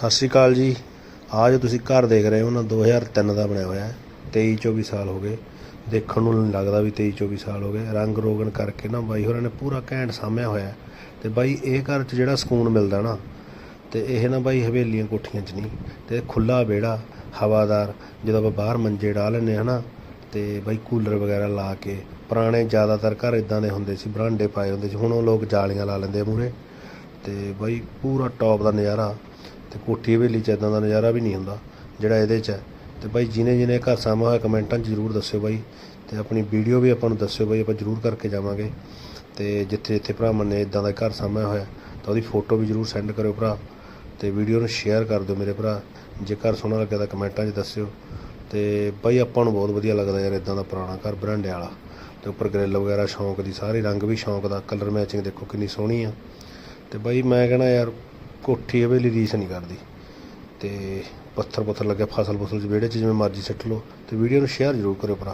ਸਤਿ ਸ਼੍ਰੀ ਅਕਾਲ ਜੀ। ਆਹ ਜੋ ਤੁਸੀਂ ਘਰ ਦੇਖ ਰਹੇ ਹੋ ਨਾ 2003 ਦਾ ਬਣਿਆ ਹੋਇਆ ਹੈ। 23 24 ਸਾਲ ਹੋ ਗਏ। ਦੇਖਣ ਨੂੰ ਨਹੀਂ ਲੱਗਦਾ ਵੀ 23 24 ਸਾਲ ਹੋ ਗਏ। ਰੰਗ ਰੋਗਨ ਕਰਕੇ ਨਾ ਬਾਈ ਹੋਰਾਂ ਨੇ ਪੂਰਾ ਘੈਂਟ ਸਾਂਭਿਆ ਹੋਇਆ ਹੈ। ਤੇ ਬਾਈ ਇਹ ਘਰ 'ਚ ਜਿਹੜਾ ਸਕੂਨ ਮਿਲਦਾ ਨਾ, ਤੇ ਇਹ ਨਾ ਬਾਈ ਹਵੇਲੀਆਂ ਕੋਠੀਆਂ 'ਚ ਨਹੀਂ, ਤੇ ਖੁੱਲਾ ਵਿਹੜਾ, ਹਵਾਦਾਰ, ਜਦੋਂ ਆਪਾਂ ਬਾਹਰ ਮੰਜੇ ਢਾ ਲੈਂਦੇ ਹਾਂ ਨਾ, ਤੇ ਬਾਈ ਕੂਲਰ ਵਗੈਰਾ ਲਾ ਕੇ, ਪੁਰਾਣੇ ਜ਼ਿਆਦਾਤਰ ਘਰ ਇਦਾਂ ਦੇ ਹੁੰਦੇ ਸੀ, ਬਰਾਂਡੇ ਪਾਏ ਹੁੰਦੇ ਸੀ, ਹੁਣ ਉਹ ਲੋਕ ਜਾਲੀਆਂ ਲਾ ਲੈਂਦੇ ਆ ਮੂਰੇ ਤੇ ਬਾਈ ਪੂਰਾ ਟੌਪ ਦਾ ਨਜ਼ਾਰਾ। ਤੇ ਕੋਠੀ ਹਵੇਲੀ 'ਚ ਇਦਾਂ ਦਾ ਨਜ਼ਾਰਾ ਵੀ ਨਹੀਂ ਹੁੰਦਾ, ਜਿਹੜਾ ਇਹਦੇ 'ਚ ਹੈ। ਤੇ ਬਾਈ ਜਿਹਨੇ ਜਿਹਨੇ ਘਰ ਸਾਂਭਿਆ ਹੋਇਆ ਕਮੈਂਟਾਂ 'ਚ ਜ਼ਰੂਰ ਦੱਸਿਓ ਬਾਈ, ਤੇ ਆਪਣੀ ਵੀਡੀਓ ਵੀ ਆਪਾਂ ਨੂੰ ਦੱਸਿਓ ਬਾਈ, ਆਪਾਂ ਜ਼ਰੂਰ ਕਰਕੇ ਜਾਵਾਂਗੇ। ਤੇ ਜਿੱਥੇ ਜਿੱਥੇ ਭਰਾਵਾਂ ਨੇ ਇਦਾਂ ਦਾ ਘਰ ਸਾਂਭਿਆ ਹੋਇਆ, ਤਾਂ ਉਹਦੀ ਫੋਟੋ ਵੀ ਜ਼ਰੂਰ ਸੈਂਡ ਕਰਿਓ ਭਰਾ, ਤੇ ਵੀਡੀਓ ਨੂੰ ਸ਼ੇਅਰ ਕਰ ਦਿਓ ਮੇਰੇ ਭਰਾ, ਜੇ ਘਰ ਸੋਹਣਾ ਲੱਗਿਆ ਤਾਂ ਕਮੈਂਟਾਂ 'ਚ ਦੱਸਿਓ। ਤੇ ਬਾਈ, ਆਪਾਂ ਨੂੰ ਬਹੁਤ ਵਧੀਆ ਲੱਗਦਾ ਯਾਰ ਇਦਾਂ ਦਾ ਪੁਰਾਣਾ ਘਰ ਬਰਾਂਡੇ ਵਾਲਾ। ਤੇ ਉੱਪਰ ਗ੍ਰਿਲ ਵਗੈਰਾ ਸ਼ੌਂਕ ਦੀ, ਸਾਰੇ ਰੰਗ ਵੀ ਸ਼ੌਂਕ ਦਾ, ਕਲਰ ਮੈਚਿੰਗ ਦੇਖੋ ਕਿੰਨੀ ਸੋਹਣੀ ਆ। ਤੇ ਬਾਈ, ਮੈਂ ਕਹਣਾ ਯਾਰ ਕੋਠੀ ਹਵੇਲੀ ਰੀਸ ਨਹੀਂ ਕਰਦੀ। ਤੇ ਪੱਥਰ ਪੱਥਰ ਲੱਗਿਆ ਫਸਲ ਫਸਲ ਚ ਵਿਹੜੇ ਚ ਜਿਵੇਂ ਮਰਜ਼ੀ ਸਿੱਟ ਲਓ। ਤੇ ਵੀਡੀਓ ਨੂੰ ਸ਼ੇਅਰ ਜ਼ਰੂਰ ਕਰਿਓ ਭਰਾ।